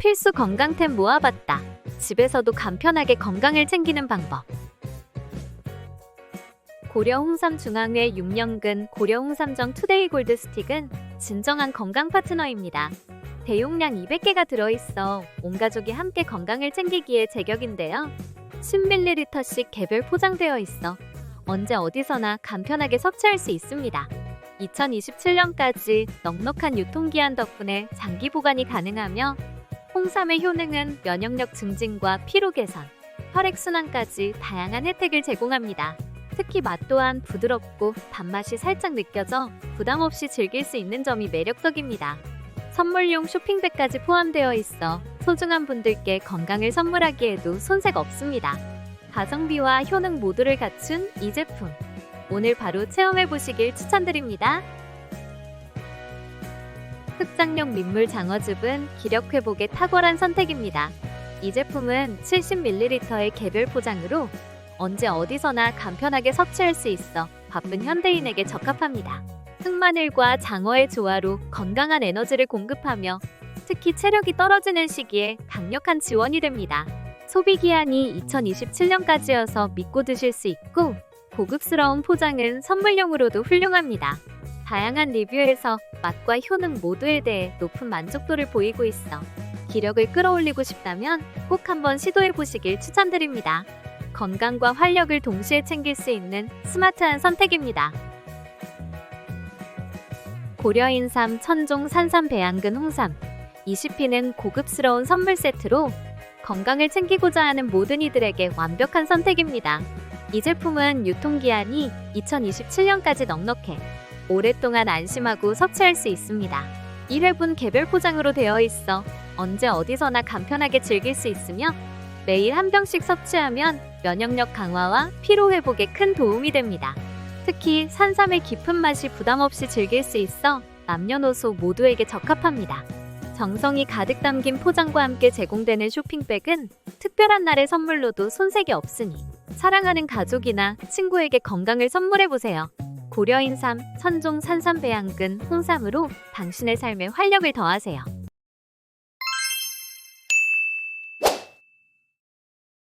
필수 건강템 모아봤다. 집에서도 간편하게 건강을 챙기는 방법. 고려 홍삼 중앙회 6년근 고려 홍삼정 투데이 골드 스틱은 진정한 건강 파트너입니다. 대용량 200개가 들어있어 온 가족이 함께 건강을 챙기기에 제격인데요. 10ml씩 개별 포장되어 있어 언제 어디서나 간편하게 섭취할 수 있습니다. 2027년까지 넉넉한 유통기한 덕분에 장기 보관이 가능하며 홍삼의 효능은 면역력 증진과 피로 개선, 혈액순환까지 다양한 혜택을 제공합니다. 특히 맛 또한 부드럽고 단맛이 살짝 느껴져 부담 없이 즐길 수 있는 점이 매력적입니다. 선물용 쇼핑백까지 포함되어 있어 소중한 분들께 건강을 선물하기에도 손색 없습니다. 가성비와 효능 모두를 갖춘 이 제품. 오늘 바로 체험해 보시길 추천드립니다. 흑장용 민물 장어즙은 기력 회복에 탁월한 선택입니다. 이 제품은 70ml의 개별 포장으로 언제 어디서나 간편하게 섭취할 수 있어 바쁜 현대인에게 적합합니다. 흑마늘과 장어의 조화로 건강한 에너지를 공급하며 특히 체력이 떨어지는 시기에 강력한 지원이 됩니다. 소비 기한이 2027년까지여서 믿고 드실 수 있고 고급스러운 포장은 선물용으로도 훌륭합니다. 다양한 리뷰에서 맛과 효능 모두에 대해 높은 만족도를 보이고 있어 기력을 끌어올리고 싶다면 꼭 한번 시도해 보시길 추천드립니다. 건강과 활력을 동시에 챙길 수 있는 스마트한 선택입니다. 고려인삼 천종 산삼 배양근 홍삼 20피는 고급스러운 선물 세트로 건강을 챙기고자 하는 모든 이들에게 완벽한 선택입니다. 이 제품은 유통기한이 2027년까지 넉넉해 오랫동안 안심하고 섭취할 수 있습니다. 1회분 개별 포장으로 되어 있어 언제 어디서나 간편하게 즐길 수 있으며 매일 한 병씩 섭취하면 면역력 강화와 피로 회복에 큰 도움이 됩니다. 특히 산삼의 깊은 맛이 부담 없이 즐길 수 있어 남녀노소 모두에게 적합합니다. 정성이 가득 담긴 포장과 함께 제공되는 쇼핑백은 특별한 날의 선물로도 손색이 없으니 사랑하는 가족이나 친구에게 건강을 선물해 보세요. 고려인삼, 천종 산삼 배양근, 홍삼으로 당신의 삶에 활력을 더하세요.